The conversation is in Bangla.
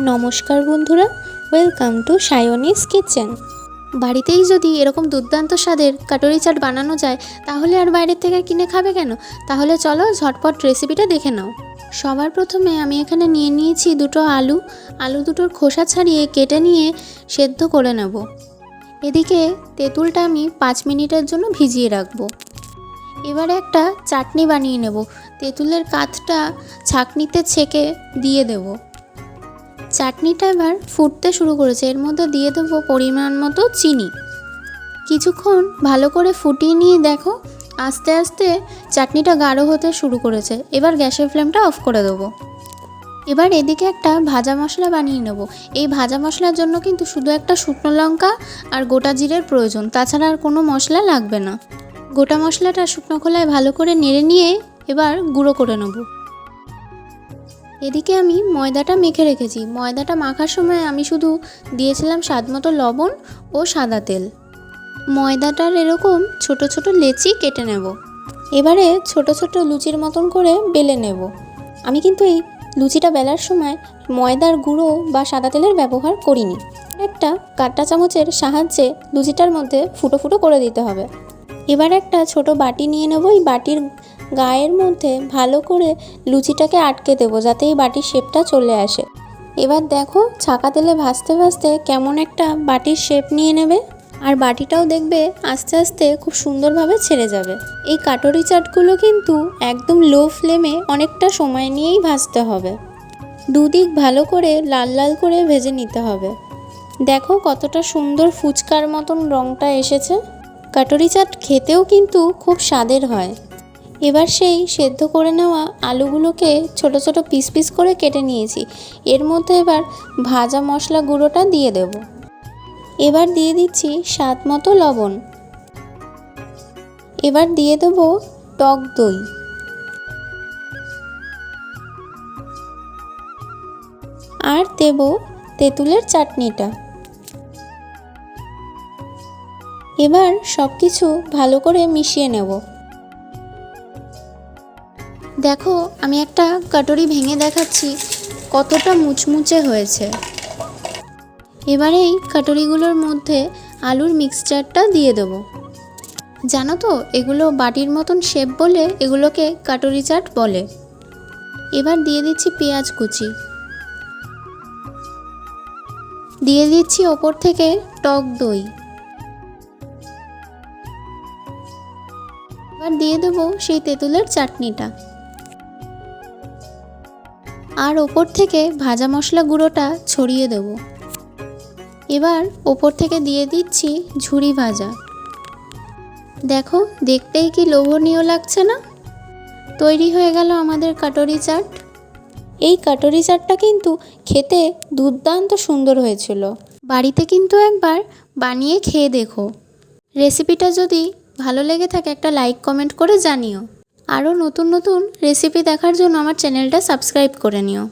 নমস্কার বন্ধুরা ওয়েলকাম টু সায়নিস কিচেন বাড়িতেই যদি এরকম দুর্দান্ত স্বাদের কাটরি চাট বানানো যায়, তাহলে আর বাইরের থেকে কিনে খাবে কেন? তাহলে চলো ঝটপট রেসিপিটা দেখে নাও। সবার প্রথমে আমি এখানে নিয়ে নিয়েছি দুটো আলু। আলু দুটোর খোসা ছাড়িয়ে কেটে নিয়ে সেদ্ধ করে নেব। এদিকে তেঁতুলটা আমি পাঁচ মিনিটের জন্য ভিজিয়ে রাখব। এবারে একটা চাটনি বানিয়ে নেব। তেঁতুলের কাঠটা ছাঁকনিতে ছেঁকে দিয়ে দেবো। চাটনিটা এবার ফুটতে শুরু করেছে। এর মধ্যে দিয়ে দেবো পরিমাণ মতো চিনি। কিছুক্ষণ ভালো করে ফুটিয়ে নিয়ে দেখো, আস্তে আস্তে চাটনিটা গাঢ় হতে শুরু করেছে। এবার গ্যাসের ফ্লেমটা অফ করে দেবো। এবার এদিকে একটা ভাজা মশলা বানিয়ে নেব। এই ভাজা মশলার জন্য কিন্তু শুধু একটা শুকনো লঙ্কা আর গোটা জিরের প্রয়োজন, তাছাড়া আর কোনো মশলা লাগবে না। গোটা মশলাটা শুকনো খোলায় ভালো করে নেড়ে নিয়ে এবার গুঁড়ো করে নেব। এদিকে আমি ময়দাটা মেখে রেখেছি। ময়দাটা মাখার সময় আমি শুধু দিয়েছিলাম স্বাদ মতো লবণ ও সাদা তেল। ময়দাটার এরকম ছোট ছোট লেচি কেটে নেব। এবারে ছোট ছোট লুচির মতন করে বেলে নেব। আমি কিন্তু এই লুচিটা বেলার সময় ময়দার গুঁড়ো বা সাদা তেলের ব্যবহার করিনি। একটা কাঁটা চামচের সাহায্যে লুচিটার মধ্যে ফুটো ফুটো করে দিতে হবে। এবার একটা ছোট বাটি নিয়ে নেব। এই বাটির গায়ের মধ্যে ভালো করে লুচিটাকে আটকে দেবো যাতে এই বাটির শেপটা চলে আসে। এবার দেখো, ছাকা তেলে ভাজতে ভাজতে কেমন একটা বাটির শেপ নিয়ে নেবে। আর বাটিটাও দেখবে আস্তে আস্তে খুব সুন্দরভাবে ছেড়ে যাবে। এই কাটরি চাটগুলো কিন্তু একদম লো ফ্লেমে অনেকটা সময় নিয়েই ভাজতে হবে। দুদিক ভালো করে লাল লাল করে ভেজে নিতে হবে। দেখো কতটা সুন্দর ফুচকার মতন রঙটা এসেছে। কাটরি চাট খেতেও কিন্তু খুব স্বাদের হয়। এবার সেই সেদ্ধ করে নেওয়া আলুগুলোকে ছোট ছোট পিস পিস করে কেটে নিয়েছি। এর মধ্যে এবার ভাজা মশলা গুঁড়োটা দিয়ে দেব। এবার দিয়ে দিচ্ছি স্বাদ মতো লবণ। এবার দিয়ে দেব টক দই। আর দেব তেঁতুলের চাটনিটা। এবার সব কিছু ভালো করে মিশিয়ে নেব। দেখো, আমি একটা কাটরি ভেঙে দেখাচ্ছি। কতটা মুচমুচে হয়েছে। এবার এই কাটরিগুলোর মধ্যে আলুর মিক্সচারটা দিয়ে দেব। জানো তো, এগুলো বাটির মতন শেপ বলে এগুলোকে কাটরি চাট বলে। এবার দিয়ে দিচ্ছি পেঁয়াজ কুচি। দিয়ে দিচ্ছি ওপর থেকে টক দই। এবার দিয়ে দেবো সেই তেঁতুলের চাটনিটা। আর ওপর থেকে ভাজা মশলা গুঁড়োটা ছড়িয়ে দেব। এবার ওপর থেকে দিয়ে দিচ্ছি ঝুরি ভাজা। দেখো, দেখতেই কি লোভনীয় লাগছে না? তৈরি হয়ে গেল আমাদের কাটরি চাট। এই কাটরি চাটটা কিন্তু খেতে দুর্দান্ত সুন্দর হয়েছিল। বাড়িতে কিন্তু একবার বানিয়ে খেয়ে দেখো। রেসিপিটা যদি ভালো লেগে থাকে একটা লাইক, কমেন্ট করে জানিও। আরও নতুন নতুন রেসিপি দেখার জন্য আমার চ্যানেলটা সাবস্ক্রাইব করে নিও।